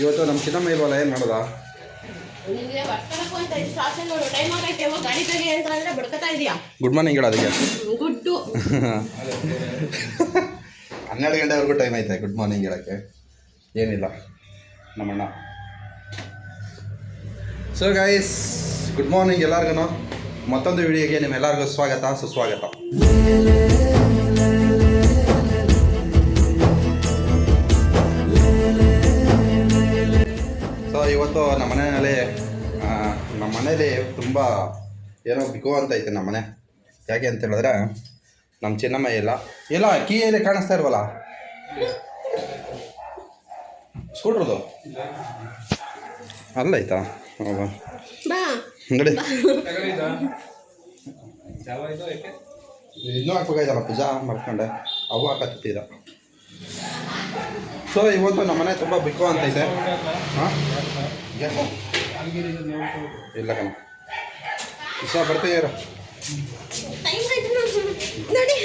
ಇವತ್ತು ನಮ್ಮ ಚಿನ್ನಮ್ಮ ಇಲ್ವಲ್ಲ ಏನು ಮಾಡೋದಾ? ಗಾಡಿ ಮಾರ್ನಿಂಗ್ ಹೇಳ ಅದಕ್ಕೆ. ಹನ್ನೆರಡು ಗಂಟೆವರೆಗೂ ಟೈಮ್ ಐತೆ ಗುಡ್ ಮಾರ್ನಿಂಗ್ ಹೇಳೋಕ್ಕೆ. ಏನಿಲ್ಲ ನಮ್ಮಣ್ಣ. ಸೊ ಗೈಸ್ ಗುಡ್ ಮಾರ್ನಿಂಗ್ ಎಲ್ಲರಿಗೂ ಮತ್ತೊಂದು ವಿಡಿಯೋಗೆ ನಿಮ್ಮೆಲ್ಲರಿಗೂ ಸ್ವಾಗತ ಸುಸ್ವಾಗತ. ತುಂಬ ಏನೋ ಬಿಕೋ ಅಂತ ಐತೆ ನಮ್ಮ ಮನೆ. ಯಾಕೆ ಅಂತ ಹೇಳಿದ್ರೆ ನಮ್ಮ ಚಿನ್ನಮ್ಮ ಇಲ್ಲ ಇಲ್ಲ ಕೀಯಲ್ಲಿ ಕಾಣಿಸ್ತಾ ಇಲ್ವಲ್ಲ? ಸ್ಕೂಟ್ರದು ಅಲ್ಲ ಆಯ್ತಾ? ಅಂಗಡಿ ಇನ್ನೂ ಹಾಕ್ಬೇಕಾಯ್ತಲ್ಲ ಪೂಜಾ? ಮಾಡ್ಕೊಂಡೆ. ಅವು ಹಾಕತ್ತಿದ್ದ. ಸೊ ಇವತ್ತು ನಮ್ಮ ಮನೆ ತುಂಬ ಬಿಕೋ ಅಂತ ಐತೆ. ಹಾಂ? ಇಲ್ಲ ಕಣ. ಇಷ್ಟ ನೋಡಿ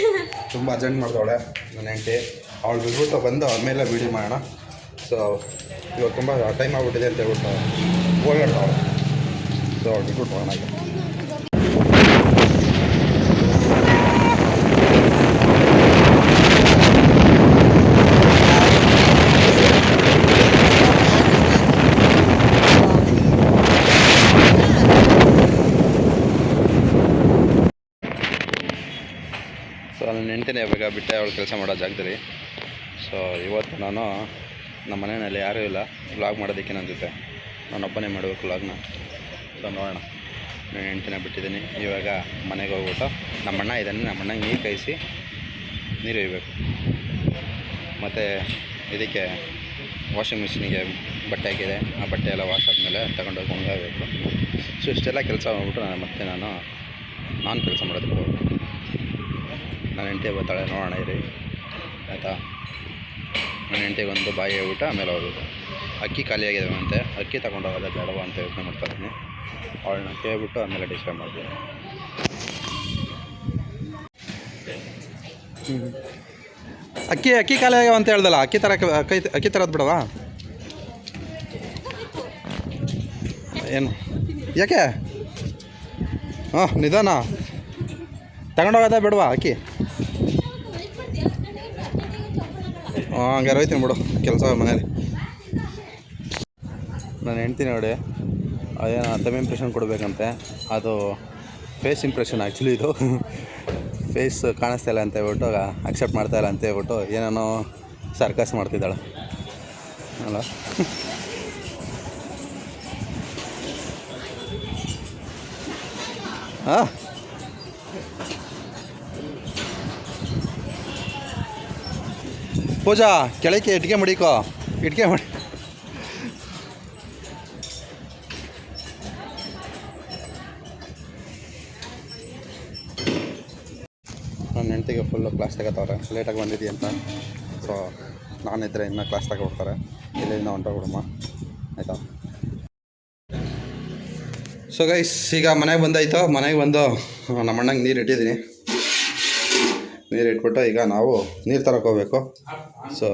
ತುಂಬ ಅರ್ಜೆಂಟ್ ಮಾಡ್ದವಳೆ ನನ್ನ ಹೆಂಡತಿ. ಅವಳು ಬಿಟ್ಬಿಟ್ಟು ಬಂದು ಆಮೇಲೆ ವೀಡಿಯೋ ಮಾಡೋಣ. ಸೊ ಇವಾಗ ತುಂಬ ಟೈಮ್ ಆಗ್ಬಿಟ್ಟಿದೆ ಅಂತ ಹೇಳ್ಬಿಟ್ಟು ಓಡಾಡ್ತಾವಳೆ ಸೊ ಅವಳು ಬಿಟ್ಬಿಟ್ಟು ಹೋಗೋಣ ಈಗ. ಸೊ ಇವಾಗ ಬಿಟ್ಟೆ ಅವಳು ಕೆಲಸ ಮಾಡೋ ಜಾಗದಲ್ಲಿ. ಸೊ ಇವತ್ತು ನಾನು ನಮ್ಮ ಮನೆಯಲ್ಲಿ ಯಾರೂ ಇಲ್ಲ. ವ್ಲಾಗ್ ಮಾಡೋದಕ್ಕೆ ನನ್ನ ಜೊತೆ. ನಾನೊಬ್ಬನೇ ಮಾಡಬೇಕು ವ್ಲಾಗ್ನ ಸೊ ನೋಡೋಣ. ನಾನು ಹೆಂಡ್ತಿನ ಬಿಟ್ಟಿದ್ದೀನಿ. ಇವಾಗ ಮನೆಗೆ ಹೋಗ್ಬಿಟ್ಟು ನಮ್ಮಣ್ಣ ಇದ್ದಾನೆ. ನಮ್ಮ ಅಣ್ಣಂಗೆ ನೀರು ಕಾಯಿಸಿ ನೀರು ಒಯ್ಬೇಕು. ಮತ್ತು ಇದಕ್ಕೆ ವಾಷಿಂಗ್ ಮಿಷಿನಿಗೆ ಬಟ್ಟೆ ಹಾಕಿದೆ. ಆ ಬಟ್ಟೆ ಎಲ್ಲ ವಾಶ್ ಆದಮೇಲೆ ತಗೊಂಡೋಗಿ ಹೋಗಬೇಕು ಸೊ ಇಷ್ಟೆಲ್ಲ ಕೆಲಸ ಮಾಡಿಬಿಟ್ಟು ನಾನು ಮತ್ತೆ ನಾನು ನಾನು ಕೆಲಸ ಮಾಡೋದಕ್ಕೆ ನನ್ನ ಹೆಂಡತಿ ಬರ್ತಾಳೆ ನೋಡೋಣ ಇರಿ. ಆಯಿತಾ? ನನ್ನ ಹೆಂಡತಿಗೆ ಒಂದು ಬಾಯಿ ಹೇಳ್ಬಿಟ್ಟು ಆಮೇಲೆ ಹೋಗೋದು. ಅಕ್ಕಿ ಖಾಲಿಯಾಗಿದೆ ಅಂತೆ. ಅಕ್ಕಿ ತಗೊಂಡು ಹೋಗೋದೇ ಬೇಡವಾ ಅಂತ ಯೋಚನೆ ಮಾಡ್ತಾ ಇದ್ದೀನಿ. ಅವಳನ್ನ ಕೇಳ್ಬಿಟ್ಟು ಆಮೇಲೆ ಡಿಸೈಡ್ ಮಾಡ್ತೀನಿ. ಅಕ್ಕಿ ಅಕ್ಕಿ ಖಾಲಿ ಆಗ್ಯಾವ ಅಂತ ಹೇಳ್ದಲ್ಲ, ಅಕ್ಕಿ ತರ ಅಕ್ಕಿ ಅಕ್ಕಿ ತರದ್ ಬಿಡವಾ? ಏನು? ಯಾಕೆ? ಹಾಂ, ನಿಧಾನ. ತಗೊಂಡೋಗೋದ ಬಿಡವಾ ಅಕ್ಕಿ? ಹಾಂ ಹಂಗಾರೆ ಹೋಯ್ತೀನಿ ಬಿಡು ಕೆಲಸ ಮನೇಲಿ. ನಾನು ಹೇಳ್ತೀನಿ ನೋಡಿ ಅದೇನು ತಮ್ಮ ಇಂಪ್ರೆಷನ್ ಕೊಡಬೇಕಂತೆ. ಅದು ಫೇಸ್ ಇಂಪ್ರೆಷನ್ ಆ್ಯಕ್ಚುಲಿ ಇದು. ಫೇಸ್ ಕಾಣಿಸ್ತಾ ಇಲ್ಲ ಅಂತ ಹೇಳ್ಬಿಟ್ಟು ಅಕ್ಸೆಪ್ಟ್ ಮಾಡ್ತಾ ಇಲ್ಲ ಅಂತ ಹೇಳ್ಬಿಟ್ಟು ಏನೇನೋ ಸರ್ಕಸ್ ಮಾಡ್ತಿದ್ದಾಳೆ. ಅಲ್ಲ? ಹಾಂ ಪೂಜಾ, ಕೆಳಕ್ಕೆ ಇಟ್ಕೆ ಮಡಿಕೋ ಇಟ್ಕೆ ಮಡಿ. ನನ್ನ ಹೆಂಡತಿಗೆ ಫುಲ್ಲು ಕ್ಲಾಸ್ ತಗೋತಾವ್ರೆ ಲೇಟಾಗಿ ಬಂದಿದ್ದೀವಿ ಅಂತ. ಸೊ ನಾನಿದ್ರೆ ಇನ್ನೂ ಕ್ಲಾಸ್ ತಗೊಬಿಡ್ತಾರೆ ಇಲ್ಲಿಂದ ಹೊಂಟೋಗ್ಬಿಡಮ್ಮ ಆಯಿತಾ? ಸೊ ಗೈಸ್ ಈಗ ಮನೆಗೆ ಬಂದಾಯ್ತು. ಮನೆಗೆ ಬಂದು, ನಮ್ಮ ಅಣ್ಣಂಗೆ ನೀರು ಇಟ್ಟಿದ್ದೀನಿ. ನೀರು ಇಟ್ಬಿಟ್ಟು ಈಗ ನಾವು ನೀರು ತರಕೋಬೇಕು ಸೊ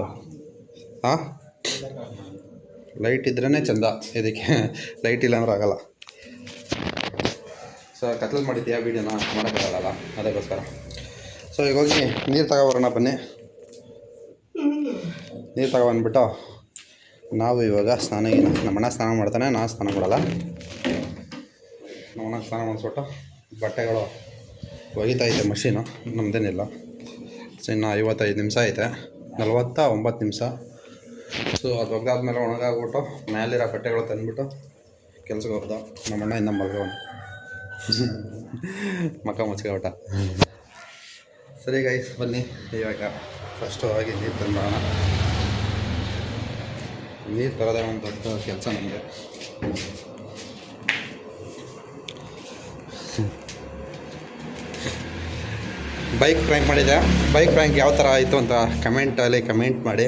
ಹಾಂ? ಲೈಟ್ ಇದ್ರೇ ಚಂದ. ಇದಕ್ಕೆ ಲೈಟ್ ಇಲ್ಲ ಅಂದ್ರೆ ಆಗಲ್ಲ. ಸೊ ಕತ್ಲಲ್ಲಿ ಮಾಡಿದ್ದೀಯಾ ವೀಡಿಯೋನ ಮಾಡೋಕ್ಕಾಗಲ್ಲ ಅದಕ್ಕೋಸ್ಕರ. ಸೊ ಈಗ ಹೋಗಿ ನೀರು ತಗೊಬರೋಣ ಬನ್ನಿ. ನೀರು ತಗೊಬಂದ್ಬಿಟ್ಟು ನಾವು ಇವಾಗ ಸ್ನಾನ ನಮ್ಮಣ್ಣ ಸ್ನಾನ ಮಾಡ್ತಾನೆ, ನಾನು ಸ್ನಾನ ಮಾಡಲ್ಲ. ನಮ್ಮಣ್ಣ ಸ್ನಾನ ಮಾಡಿಸ್ಬಿಟ್ಟು ಬಟ್ಟೆಗಳು ಒಗಿತಾ ಇದೆ ಮಷೀನು ನಮ್ಮದೇನಿಲ್ಲ ಇನ್ನು ಐವತ್ತೈದು ನಿಮಿಷ ಐತೆ. ನಲ್ವತ್ತ ಒಂಬತ್ತು ನಿಮಿಷ. ಸೊ ಅದು ಒಗ್ದಾದ್ಮೇಲೆ ಒಣಗಾಗ್ಬಿಟ್ಟು ಮೇಲಿರೋ ಬಟ್ಟೆಗಳು ತಂದ್ಬಿಟ್ಟು ಕೆಲ್ಸಕ್ಕೆ ಹೋಗ್ದ ನಮ್ಮಣ್ಣ ಇನ್ನು ಮಲ್ಗ ಮಕ್ಕ ಮುಚ್ಕೊಬಿಟ್ಟ ಸರಿ ಗೈಸ್ ಬನ್ನಿ. ಇವಾಗ ಫಸ್ಟು ಹೋಗಿ ನೀರು ತಂದ್ಬಿಡೋಣ. ನೀರು ತರೋದೇ ಒಂದು ದೊಡ್ಡ ಕೆಲಸ ನಮಗೆ. ಬೈಕ್ ಪ್ರ್ಯಾಂಕ್ ಮಾಡಿದ್ದೆ ಬೈಕ್ ಪ್ರ್ಯಾಂಕ್ ಯಾವ ಥರ ಆಯಿತು ಅಂತ ಕಮೆಂಟಲ್ಲಿ ಕಮೆಂಟ್ ಮಾಡಿ.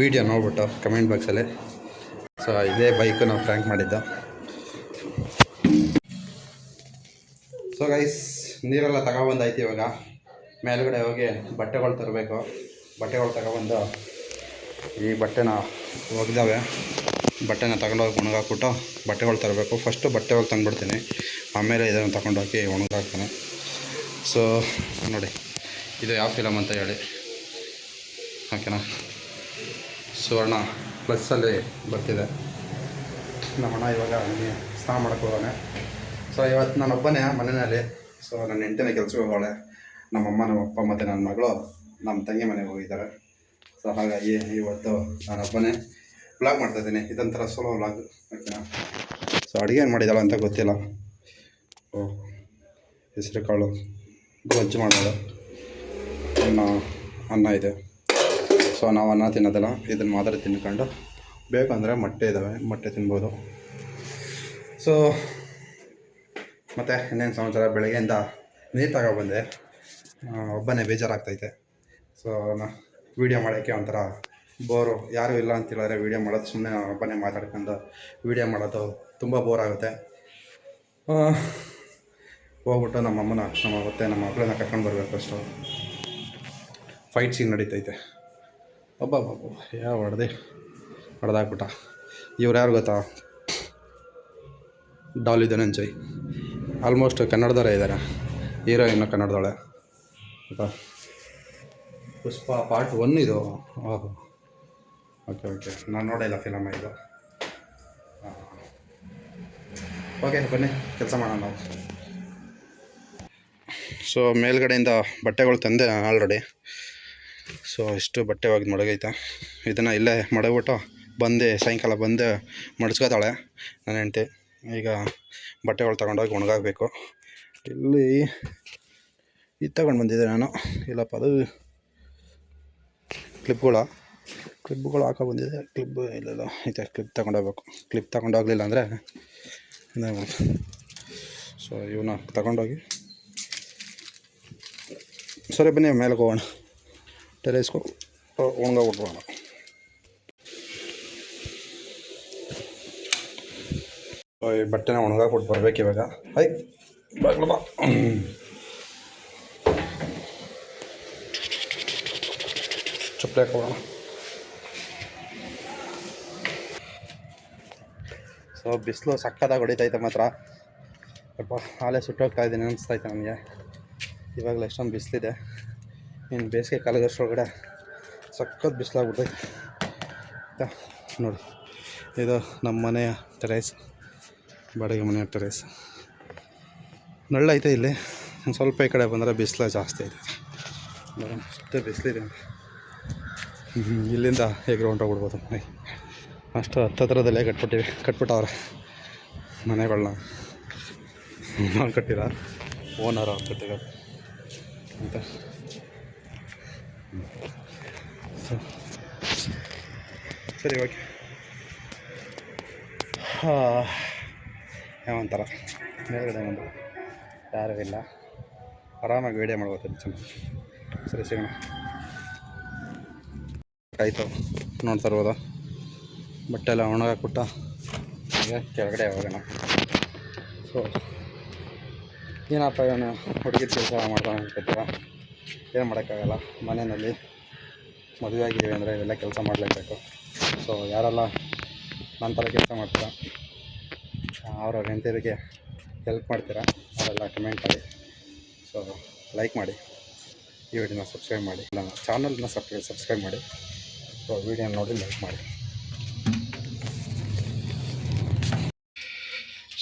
ವೀಡಿಯೋ ನೋಡ್ಬಿಟ್ಟು ಕಮೆಂಟ್ ಬಾಕ್ಸಲ್ಲಿ ಸೊ ಇದೇ ಬೈಕು ನಾವು ಪ್ರ್ಯಾಂಕ್ ಮಾಡಿದ್ದು. ಸೊ ಗೈಸ್ ನೀರೆಲ್ಲ ತಗೊಬಂದಾಯ್ತು ಇವಾಗ. ಮೇಲ್ಗಡೆ ಹೋಗಿ ಬಟ್ಟೆಗಳು ತರಬೇಕು. ಬಟ್ಟೆಗಳು ತಗೊಬಂದು ಈ ಬಟ್ಟೆನ ಒಗ್ದಾವೆ. ಬಟ್ಟೆನ ತಗೊಂಡೋಗಿ ಒಣಗಾಕ್ಬಿಟ್ಟು ಬಟ್ಟೆಗಳು ತರಬೇಕು. ಫಸ್ಟು ಬಟ್ಟೆ ತಂದುಬಿಡ್ತೀನಿ. ಆಮೇಲೆ ಇದನ್ನು ತಗೊಂಡೋಗಿ ಒಣಗಾಕ್ತೀನಿ. ಸೊ ನೋಡಿ. ಇದು, ಯಾವ ಫಿಲಮ್ ಅಂತ ಹೇಳಿ. ಓಕೆನಾ? ಸುವರ್ಣ ಪ್ಲಸ್ಸಲ್ಲಿ ಬರ್ತಿದೆ. ನಮ್ಮಣ್ಣ ಇವಾಗ ನನಗೆ ಸ್ನಾನ ಮಾಡಕ್ಕೆ ಹೋಗೋಣ ಸೊ ಇವತ್ತು ನಾನು ಒಬ್ಬನೇ ಮನೆಯಲ್ಲಿ. ಸೊ ನನ್ನ ಹೆಂಡತಿನ ಕೆಲಸಕ್ಕೆ ಹೋಗೋಳೆ ನಮ್ಮಮ್ಮ ನಮ್ಮಪ್ಪ ಮತ್ತು ನನ್ನ ಮಗಳು ನಮ್ಮ ತಂಗಿ ಮನೆಗೆ ಹೋಗಿದ್ದಾರೆ. ಸೊ ಹಾಗಾಗಿ ಇವತ್ತು ನಾನೊಬ್ಬನೇ ವ್ಲಾಗ್ ಮಾಡ್ತಾಯಿದ್ದೀನಿ ಇದೊಂಥರ ಸೋಲೋ ವ್ಲಾಗ್ ಓಕೆನಾ? ಸೊ ಅಡುಗೆ ಏನು ಮಾಡಿದ್ದಾಳೆ ಅಂತ ಗೊತ್ತಿಲ್ಲ. ಓ, ಹೆಸರು ಕಾಳು ಗೊಜ್ಜು ಮಾಡೋದು ಅನ್ನ ಅನ್ನ ಇದೆ. ಸೊ ನಾವು ಅನ್ನ ತಿನ್ನೋದಲ್ಲ, ಇದನ್ನು ಮಾತ್ರ ತಿನ್ಕೊಂಡು ಬೇಕಂದರೆ ಮೊಟ್ಟೆ ಇದ್ದಾವೆ ಮೊಟ್ಟೆ ತಿನ್ಬೋದು. ಸೊ ಮತ್ತು ಇನ್ನೇನು ಸಮಾಚಾರ? ಬೆಳಗ್ಗೆಯಿಂದ ನೀರು ತಗೊಬಂದೆ ಒಬ್ಬನೇ ಬೇಜಾರಾಗ್ತೈತೆ. ಸೊ ವಿಡಿಯೋ ವೀಡಿಯೋ ಮಾಡೋಕ್ಕೆ ಒಂಥರ ಬೋರು ಯಾರೂ ಇಲ್ಲ ಅಂತ ಹೇಳಿದ್ರೆ ವೀಡಿಯೋ ಮಾಡೋದು ಸುಮ್ಮನೆ ಒಬ್ಬನೇ ಮಾತಾಡ್ಕೊಂಡು ವೀಡಿಯೋ ಮಾಡೋದು ತುಂಬ ಬೋರ್ ಆಗುತ್ತೆ. ಹೋಗ್ಬಿಟ್ಟು ನಮ್ಮ ಅಮ್ಮನ ನಮ್ಮ ನಮ್ಮ ಮಕ್ಕಳನ್ನ ಕರ್ಕೊಂಡು ಬರಬೇಕು ಅಷ್ಟು. ಫೈಟ್ ಸೀನ್ ನಡೀತೈತೆ. ಒಬ್ಬ ಬಾಬು ಯಾವ ಹೊಡೆದೆ? ಹೊಡೆದಾಕ್ಬಿಟ್ಟ. ಇವ್ರು ಯಾರು ಗೊತ್ತಾ? ಡಾಲಿ ಧನಂಜಯ್. ಆಲ್ಮೋಸ್ಟ್ ಕನ್ನಡದವರೇ ಇದ್ದಾರೆ ಹೀರೋಯಿನ್ನು ಕನ್ನಡದವಳೆ. ಗೊತ್ತಾ? ಪುಷ್ಪ ಪಾರ್ಟ್ ಒನ್ ಇದು? ಓಹೋ. ಓಕೆ ಓಕೆ ನಾನು ನೋಡಿಲ್ಲ ಫಿಲಮ್ ಇದು. ಓಕೆ ಬನ್ನಿ. ಕೆಲಸ ಮಾಡೋಣ ನಾವು. ಸೊ ಮೇಲ್ಗಡೆಯಿಂದ ಬಟ್ಟೆಗಳು ತಂದೆ ಆಲ್ರೆಡಿ ಸೊ ಇಷ್ಟು ಬಟ್ಟೆ ಒಗೆದು ಮಡಗೈತೆ. ಇದನ್ನು ಇಲ್ಲೇ ಮಡಗ್ಬಿಟ್ಟು ಬಂದು ಸಾಯಂಕಾಲ ಬಂದು ಮಡಚ್ಕೋತಾಳೆ ನನ್ನ ಹೆಂಡ್ತಿ. ಈಗ ಬಟ್ಟೆಗಳು ತೊಗೊಂಡೋಗಿ ಒಣಗಾಗಬೇಕು ಇಲ್ಲಿ ಇದು ತಗೊಂಡು ಬಂದಿದ್ದೆ ನಾನು. ಇಲ್ಲಪ್ಪ, ಅದು ಕ್ಲಿಪ್ಗಳು. ಕ್ಲಿಪ್ಗಳು ಹಾಕೋ ಬಂದಿದೆ. ಕ್ಲಿಪ್ ಇಲ್ಲೆಲ್ಲ ಐತೆ, ಕ್ಲಿಪ್ ತೊಗೊಂಡೋಗ್ಬೇಕು. ಕ್ಲಿಪ್ ತೊಗೊಂಡೋಗಲಿಲ್ಲ ಅಂದರೆ ಸೊ ಇವನ್ನ ತಗೊಂಡೋಗಿ ಸರಿ, ಬನ್ನಿ ಮೇಲೆ ಹೋಗೋಣ. ಟೆರೇಸ್ಕೊ ಒಣಗೋಗ್ಬಿಟ್ರೋಣ ಈ ಬಟ್ಟೆನ ಒಣಗಾಕ್ಬಿಟ್ಟು ಬರ್ಬೇಕು ಇವಾಗ ಹೈ ಬಾಗ್ಲು ಬಾ ಚಪ್ಪಲಿ ಹಾಕೋಣ ಸೊ ಬಿಸಿಲು ಸಕ್ಕತ್ತಾಗಿ ಹೊಡಿತೈತೆ ಮಾತ್ರ. ಸ್ವಲ್ಪ ಹಾಲೆ ಸುಟ್ಟೋಗ್ತಾ ಇದ್ದೀನಿ ಅನಿಸ್ತೈತೆ ನನಗೆ ಇವಾಗಲೂ ಎಷ್ಟೊಂದು ಬಿಸಿಲಿದೆ. ಇನ್ನು ಬೇಸಿಗೆ ಕಾಲದಷ್ಟೊಳಗಡೆ ಸಖತ್ ಬಿಸಿಲಾಗ್ಬಿಡ್ತೈತೆ ಆಯ್ತಾ ನೋಡಿ, ಇದು ನಮ್ಮ ಮನೆಯ ಟೆರೇಸ್ ಬಾಡಿಗೆ ಮನೆಯ ಟೆರೇಸ್ ನಳ್ಳೈತೆ ಇಲ್ಲಿ. ಒಂದು ಸ್ವಲ್ಪ ಈ ಕಡೆ ಬಂದರೆ ಬಿಸಿಲು ಜಾಸ್ತಿ ಐತೆ. ನೋಡಿ ಸುತ್ತ ಬಿಸಿಲಿದೆ ಇಲ್ಲಿಂದ ಹೇಗೆ ಹೊಂಟೋಗ್ಬಿಡ್ಬೋದು ಮನೆ ಅಷ್ಟು ಹತ್ತತ್ರದಲ್ಲೇ ಕಟ್ಬಿಟ್ಟಿವಿ? ಕಟ್ಬಿಟ್ಟವ್ರೆ ಮನೆಗಳನ್ನ ನಾವು ಕಟ್ಟಿರ ಓನರ್ ಅವ್ರು ಕಟ್ಟಿರೋದು ಅಂತ ಸರಿ ಓಕೆ ಯಾವಂತಾರ ಮೇಲ್ಗಡೆ ಬಂದು ಯಾರೂ ಇಲ್ಲ. ಆರಾಮಾಗಿ ವೀಡಿಯೋ ಮಾಡ್ಬೋದು ಚೆನ್ನಾಗಿ ಸರಿ, ಸಿಗೋಣ. ಆಯಿತು. ನೋಡ್ತಾ ಇರ್ಬೋದು. ಬಟ್ಟೆ ಎಲ್ಲ ಒಣಗಾಕ್ಬಿಟ್ಟು ಈಗ ಕೆಳಗಡೆ ಹೋಗೋಣ. ಸೊ ಏನಪ್ಪ ಇವನು ಹುಡುಗಿ ಕೆಲಸ ಮಾಡ್ತಾನೆ ಏನು ಮಾಡೋಕ್ಕಾಗಲ್ಲ. ಮನೆಯಲ್ಲಿ ಮದುವೆ ಆಗಿದ್ದೀವಿ ಅಂದರೆ ಇವೆಲ್ಲ ಕೆಲಸ ಮಾಡಲೇಬೇಕು. ಸೊ, ಯಾರೆಲ್ಲ ನನ್ನ ಥರ ಕೆಲಸ ಮಾಡ್ತೀರಾ? ಅವರ ಹೆಂಡತಿಯರಿಗೆ ಹೆಲ್ಪ್ ಮಾಡ್ತೀರಾ? ಅವರೆಲ್ಲ ಕಮೆಂಟ್ ಮಾಡಿ. ಸೊ ಲೈಕ್ ಮಾಡಿ. ಈ ವಿಡಿಯೋನ ಸಬ್ಸ್ಕ್ರೈಬ್ ಮಾಡಿ. ನನ್ನ ಚಾನಲ್ನ ಸಬ್ ಸಬ್ಸ್ಕ್ರೈಬ್ ಮಾಡಿ. ಸೊ ವಿಡಿಯೋನ ನೋಡಿ ಲೈಕ್ ಮಾಡಿ.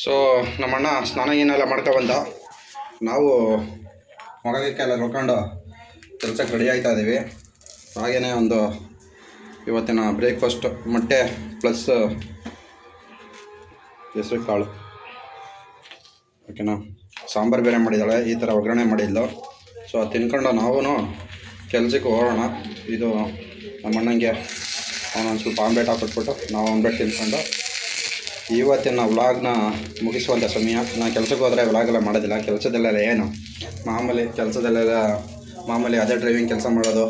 ಸೊ, ನಮ್ಮಣ್ಣ ಸ್ನಾನ ಏನೆಲ್ಲ ಮಾಡ್ಕೊ ಬಂದ. ನಾವು ಮೊಗಕ್ಕೆಲ್ಲ ನೋಡ್ಕೊಂಡು ಕೆಲಸಕ್ಕೆ ರೆಡಿ ಆಗ್ತಾ ಇದ್ದೀವಿ ಹಾಗೆಯೇ ಒಂದು ಇವತ್ತಿನ ಬ್ರೇಕ್ಫಾಸ್ಟ್ ಮೊಟ್ಟೆ ಪ್ಲಸ್, ಹೆಸರು ಕಾಳು. ಓಕೆನಾ? ಸಾಂಬಾರು ಬೇರೆ ಮಾಡಿದ್ದಾಳೆ, ಈ ಥರ ಒಗ್ಗರಣೆ ಮಾಡಿದ್ಲು. ಸೊ ಅದು ತಿನ್ಕೊಂಡು ನಾವೂ ಕೆಲಸಕ್ಕೆ ಹೋಗೋಣ. ಇದು ನಮ್ಮ ಅಣ್ಣಂಗೆ ಅವನೊಂದು ಸ್ವಲ್ಪ ಆಮ್ಲೆಟ್ ಹಾಕ್ಬಿಟ್ಬಿಟ್ಟು ನಾವು ಆಮ್ಲೆಟ್ ತಿನ್ಕೊಂಡು ಇವತ್ತಿನ ವ್ಲಾಗ್ನ ಮುಗಿಸುವಂಥ ಸಮಯ. ನಾನು ಕೆಲಸಕ್ಕೆ ಹೋದರೆ ವ್ಲಾಗೆಲ್ಲ ಮಾಡೋದಿಲ್ಲ. ಕೆಲಸದಲ್ಲೆಲ್ಲ ಏನು? ಮಾಮೂಲಿ ಕೆಲಸದಲ್ಲೆಲ್ಲ ಮಾಮೂಲಿ ಅದೇ ಡ್ರೈವಿಂಗ್ ಕೆಲಸ ಮಾಡೋದು.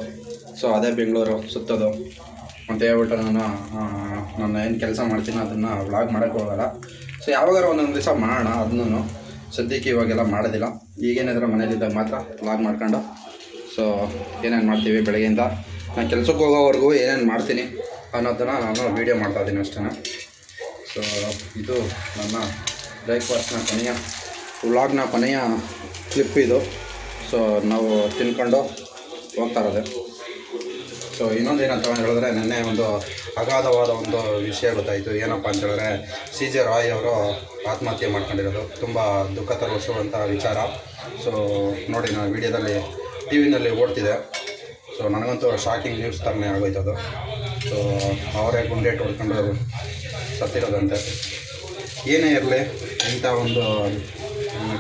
ಸೊ ಅದೇ ಬೆಂಗಳೂರು ಸುತ್ತೋದು. ಅಂತ ಹೇಳ್ಬಿಟ್ಟು ನಾನು ನಾನು ಏನು ಕೆಲಸ ಮಾಡ್ತೀನಿ ಅದನ್ನು ವ್ಲಾಗ್ ಮಾಡೋಕ್ಕೆ ಹೋಗಲ್ಲ. ಸೊ ಯಾವಾಗಾರ ಒಂದೊಂದು ದಿವಸ ಮಾಡೋಣ ಅದನ್ನು. ಸದ್ಯಕ್ಕೆ ಇವಾಗೆಲ್ಲ ಮಾಡೋದಿಲ್ಲ. ಈಗೇನಿದ್ರೆ ಮನೇಲಿದ್ದಾಗ ಮಾತ್ರ ವ್ಲಾಗ್ ಮಾಡ್ಕೊಂಡು. ಸೊ ಏನೇನು ಮಾಡ್ತೀವಿ ಬೆಳಗ್ಗೆಯಿಂದ. ನಾನು ಕೆಲಸಕ್ಕೆ ಹೋಗೋವರೆಗೂ ಏನೇನು ಮಾಡ್ತೀನಿ ಅನ್ನೋದನ್ನು ನಾನು ವೀಡಿಯೋ ಮಾಡ್ತಾ ಇದ್ದೀನಿ ಅಷ್ಟೇ ಸೊ ಇದು ನನ್ನ ಬ್ರೇಕ್ಫಾಸ್ಟ್ನ ಕೊನೆಯ ವ್ಲಾಗ್ನ ಕೊನೆಯ ಕ್ಲಿಪ್ ಇದು. ಸೊ ನಾವು ತಿನ್ಕೊಂಡು ಹೋಗ್ತಾ ಇರೋದೆ. ಸೊ ಇನ್ನೊಂದು ಏನಂತ ಹೇಳಿದ್ರೆ ನಿನ್ನೆ ಒಂದು ಅಗಾಧವಾದ ಒಂದು ವಿಷಯ ಗೊತ್ತಾಯಿತು. ಏನಪ್ಪ ಅಂತ ಹೇಳಿದ್ರೆ ಸಿ ಜೆ ರಾಯ್ ಅವರು ಆತ್ಮಹತ್ಯೆ ಮಾಡ್ಕೊಂಡಿರೋದು. ತುಂಬ ದುಃಖ ತರಿಸುವಂಥ ವಿಚಾರ. ಸೊ ನೋಡಿ, ನಾನು ವಿಡಿಯೋದಲ್ಲಿ, ಟಿ ವಿನಲ್ಲಿ ಓಡ್ತಿದೆ. ಸೊ ನನಗಂತೂ ಶಾಕಿಂಗ್ ನ್ಯೂಸ್ ಥರನೇ ಆಗೋಯ್ತು ಅದು. ಸೊ ಅವರೇ ಗುಂಡೇಟ್ ಹೊಡ್ಕೊಂಡು ಸತ್ತಿರೋದಂತೆ. ಏನೇ ಇರಲಿ, ಇಂಥ ಒಂದು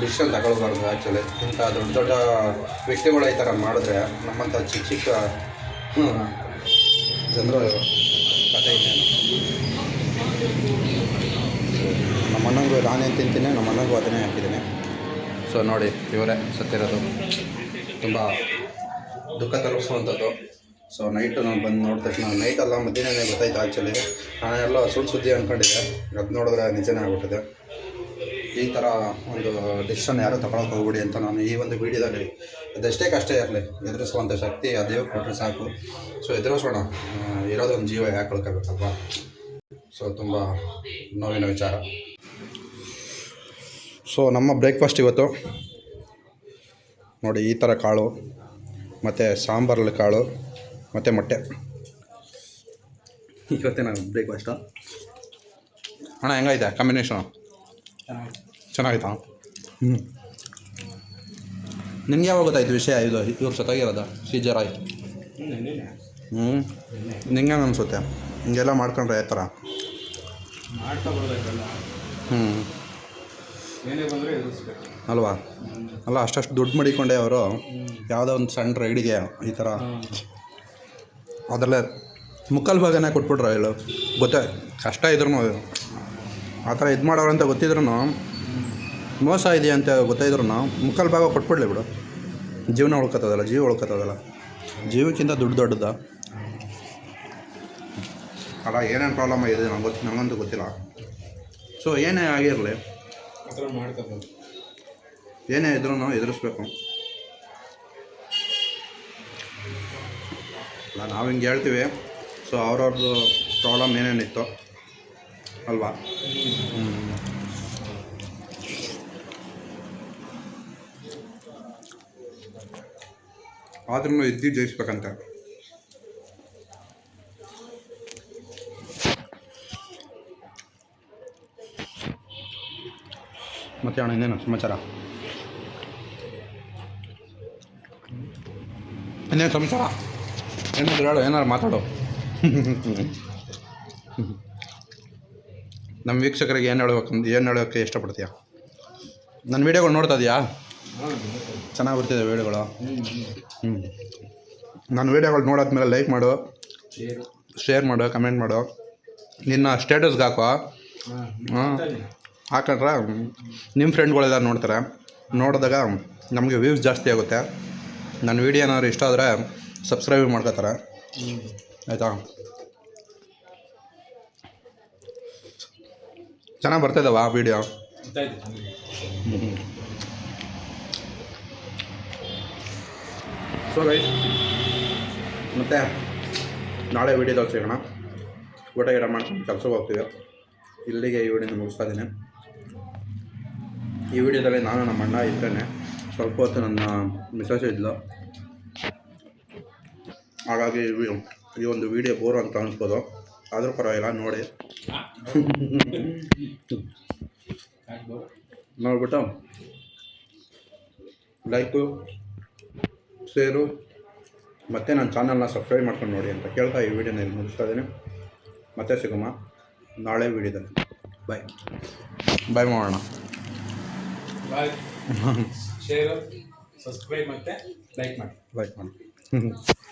ಡಿಸಿಷನ್ ತಗೊಳ್ಬಾರ್ದು ಆ್ಯಕ್ಚುಲಿ ಇಂಥ ದೊಡ್ಡ ದೊಡ್ಡ ವ್ಯಕ್ತಿಗಳು ಈ ಥರ ಮಾಡಿದ್ರೆ ನಮ್ಮಂಥ ಚಿಕ್ಕ ಚಿಕ್ಕ ಜನರು ಕತೆ ಇನ್ನೇನು ನಮ್ಮ ಅಣ್ಣಂಗೂ ನಾನೇನು ತಿಂತೀನಿ ನಮ್ಮ ಅಣ್ಣಂಗೂ ಅದನ್ನೇ ಹಾಕಿದ್ದೀನಿ. ಸೊ ನೋಡಿ, ಇವರೇ ಸತ್ತಿರೋದು. ತುಂಬ ದುಃಖ ತಲುಪಿಸುವಂಥದ್ದು. ಸೊ ನೈಟು ನಾನು ಬಂದು ನೋಡಿದ ತಕ್ಷಣ ನೈಟ್ ಅಲ್ಲ ಮಧ್ಯಾಹ್ನನೇ ಗೊತ್ತಾಯ್ತು ಆ್ಯಕ್ಚುಲಿ ನಾನೆಲ್ಲ ಸುಳ್ಳು ಸುದ್ದಿ ಅಂದ್ಕೊಂಡಿದ್ದೆ ಅದು ನೋಡಿದ್ರೆ ನಿಜನೇ ಆಗ್ಬಿಟ್ಟಿದೆ. ಈ ಥರ ಒಂದು ಡಿಸಿಷನ್ ಯಾರೂ ತಗೊಳಕ್ಕೆ ಹೋಗ್ಬಿಡಿ ಅಂತ ನಾನು ಈ ಒಂದು ವಿಡಿಯೋದಲ್ಲಿ ಅದೆಷ್ಟೇ ಕಷ್ಟ ಇರಲಿ. ಎದುರಿಸುವಂಥ ಶಕ್ತಿ ಆ ದೇವ್ರು ಕೊಟ್ಟರೆ ಸಾಕು. ಸೊ ಎದುರಿಸೋಣ. ಇರೋದು ಇರೋದೊಂದು ಜೀವ ಯಾಕೆ ಕಳ್ಕೋಬೇಕಲ್ವಾ ಸೊ ತುಂಬ ನೋವಿನ ವಿಚಾರ. ಸೊ ನಮ್ಮ ಬ್ರೇಕ್ಫಾಸ್ಟ್ ಇವತ್ತು. ನೋಡಿ ಈ ಥರ ಕಾಳು ಮತ್ತು ಸಾಂಬಾರಲ್ಲಿ ಕಾಳು ಮತ್ತು ಮೊಟ್ಟೆ. ಇವತ್ತಿನ ಬ್ರೇಕ್ಫಾಸ್ಟು ಅಣ್ಣ ಹೆಂಗೈತೆ ಕಾಂಬಿನೇಷನು ಚೆನ್ನಾಗಿತ್ತಾ? ಹ್ಞೂ ನಿಮ್ಗೆ ಯಾವಾಗ ಗೊತ್ತಾಯ್ತು ವಿಷಯ ಇದು? ಇವ್ರು ಸತ್ತಾಗಿರೋದ ಶ್ರೀಜರಾಯ್ ಹ್ಞೂ ನಿಂಗೆ ಅನಿಸುತ್ತೆ? ಹಿಂಗೆಲ್ಲ ಮಾಡ್ಕೊಂಡ್ರೆ ಯಾವ ಥರ? ಹ್ಞೂ ಅಲ್ವಾ? ಅಲ್ಲ ಅಷ್ಟಷ್ಟು ದುಡ್ಡು ಮಡಿಕೊಂಡೆ ಅವರು. ಯಾವುದೋ ಒಂದು ಸಣ್ಣ ರೈಡಿಗೆ ಈ ಥರ. ಅದರಲ್ಲೇ ಮುಕ್ಕಲ್ ಭಾಗನೇ ಕೊಟ್ಬಿಟ್ರು ಹೇಳು. ಗೊತ್ತೇ? ಕಷ್ಟ ಇದ್ರೂ ಆ ಥರ ಇದು ಮಾಡೋರು ಅಂತ ಗೊತ್ತಿದ್ರು ಮೋಸ ಇದೆಯಾ ಅಂತ ಗೊತ್ತಾಯಿದ್ರು ನಾವು. ಮುಕ್ಕಾಲು ಭಾಗ ಕೊಟ್ಬಿಡ್ಲಿ ಬಿಡು. ಜೀವನ ಉಳ್ಕೊತದಲ್ಲ ಜೀವ ಉಳ್ಕೊತದಲ್ಲ ಜೀವಕ್ಕಿಂತ ದುಡ್ಡು ದೊಡ್ಡದ. ಅಲ್ಲ, ಏನೇನು ಪ್ರಾಬ್ಲಮ್ ಇದೆ ನಂಗೆ ಗೊತ್ತು ನನಗಂತೂ ಗೊತ್ತಿಲ್ಲ. ಸೊ ಏನೇ ಆಗಿರಲಿ. ಏನೇ ಇದ್ರು ನಾವು ಎದುರಿಸ್ಬೇಕು. ಅಲ್ಲ, ನಾವು ಹಿಂಗೆ ಹೇಳ್ತೀವಿ. ಸೊ ಅವ್ರವ್ರದ್ದು ಪ್ರಾಬ್ಲಮ್ ಏನೇನಿತ್ತು, ಅಲ್ವಾ? ಆದ್ರೂ ಇದ್ದು ಜಯಿಸ್ಬೇಕಂತ. ಮತ್ತೆ ಅಣ್ಣ, ಇನ್ನೇನು ಸಮಾಚಾರ? ಇನ್ನೇನು ಸಮಾಚಾರ? ಏನಾದ್ರು ಹೇಳು ಏನಾರು ಮಾತಾಡು. ನಮ್ಮ ವೀಕ್ಷಕರಿಗೆ ಏನು ಹೇಳ್ಬೇಕು ಏನು ಹೇಳೋಕ್ಕೆ ಇಷ್ಟಪಡ್ತೀಯಾ? ನನ್ನ ವೀಡಿಯೋಗಳು ನೋಡ್ತಾ ಇದೆಯಾ? ಚೆನ್ನಾಗಿ ಬರ್ತಿದೆ ವೀಡಿಯೋಗಳು ಹ್ಞೂ ನಾನು ವೀಡಿಯೋಗಳು ನೋಡಾದ್ಮೇಲೆ ಲೈಕ್ ಮಾಡು ಶೇರ್ ಮಾಡು ಕಮೆಂಟ್ ಮಾಡು. ನಿನ್ನ ಸ್ಟೇಟಸ್ಗೆ ಹಾಕೋ ಹಾಂ ಹಾಕೊಂಡ್ರೆ ನಿಮ್ಮ ಫ್ರೆಂಡ್ಗಳೆಲ್ಲ ನೋಡ್ತಾರೆ. ನೋಡಿದಾಗ ನಮಗೆ ವ್ಯೂಸ್ ಜಾಸ್ತಿ ಆಗುತ್ತೆ. ನನ್ನ ವೀಡಿಯೋ ಏನಾದ್ರು ಇಷ್ಟ ಆದರೆ ಸಬ್ಸ್ಕ್ರೈಬ್ ಮಾಡ್ಕೋತಾರೆ. ಆಯಿತಾ? ಚೆನ್ನಾಗಿ ಬರ್ತಿದ್ದಾವ ವೀಡಿಯೋ ನಮಗೆ ಸೊ ಗೈಸ್ ಮತ್ತೆ ನಾಳೆ ವೀಡಿಯೋದಲ್ಲಿ ಸಿಗೋಣ. ಊಟ ಗಿಡ ಮಾಡ್ಕೊಂಡು ಕೆಲಸಕ್ಕೆ ಹೋಗ್ತೀವಿ. ಇಲ್ಲಿಗೆ ಈ ವಿಡಿಯೋನ ಮುಗಿಸ್ತಾ ಇದ್ದೀನಿ. ಈ ವಿಡಿಯೋದಲ್ಲಿ ನಾನು ನಮ್ಮ ಅಣ್ಣ ಇದ್ದೇನೆ. ಸ್ವಲ್ಪ ಹೊತ್ತು ನನ್ನ ಮಿಸಸ್ ಇದ್ಲು. ಹಾಗಾಗಿ ಈ ಈ ಒಂದು ವಿಡಿಯೋ ಬೋರ್ ಅಂತ ಅನ್ಸ್ಬೋದು. ಆದರೂ ಪರವಾಗಿಲ್ಲ, ನೋಡಿ. ನೋಡ್ಬಿಟ್ಟು. ಲೈಕು ಶೇರು ಮತ್ತು ನನ್ನ ಚಾನಲ್ನ ಸಬ್ಸ್ಕ್ರೈಬ್ ಮಾಡ್ಕೊಂಡು ನೋಡಿ ಅಂತ ಕೇಳ್ತಾ ಈ ವಿಡಿಯೋನ ಇಲ್ಲಿ ಮುಗಿಸ್ತಾ ಇದ್ದೀನಿ. ಮತ್ತೆ ಸಿಗಮ್ಮ ನಾಳೆ ವಿಡಿಯೋದಲ್ಲಿ. ಬಾಯ್ ಬಾಯ್ ಮಾಡೋಣ ಬಾಯ್ ಶೇರು ಸಬ್ಸ್ಕ್ರೈಬ್ ಮತ್ತು ಲೈಕ್ ಮಾಡಿ. ಲೈಕ್ ಮಾಡಿ.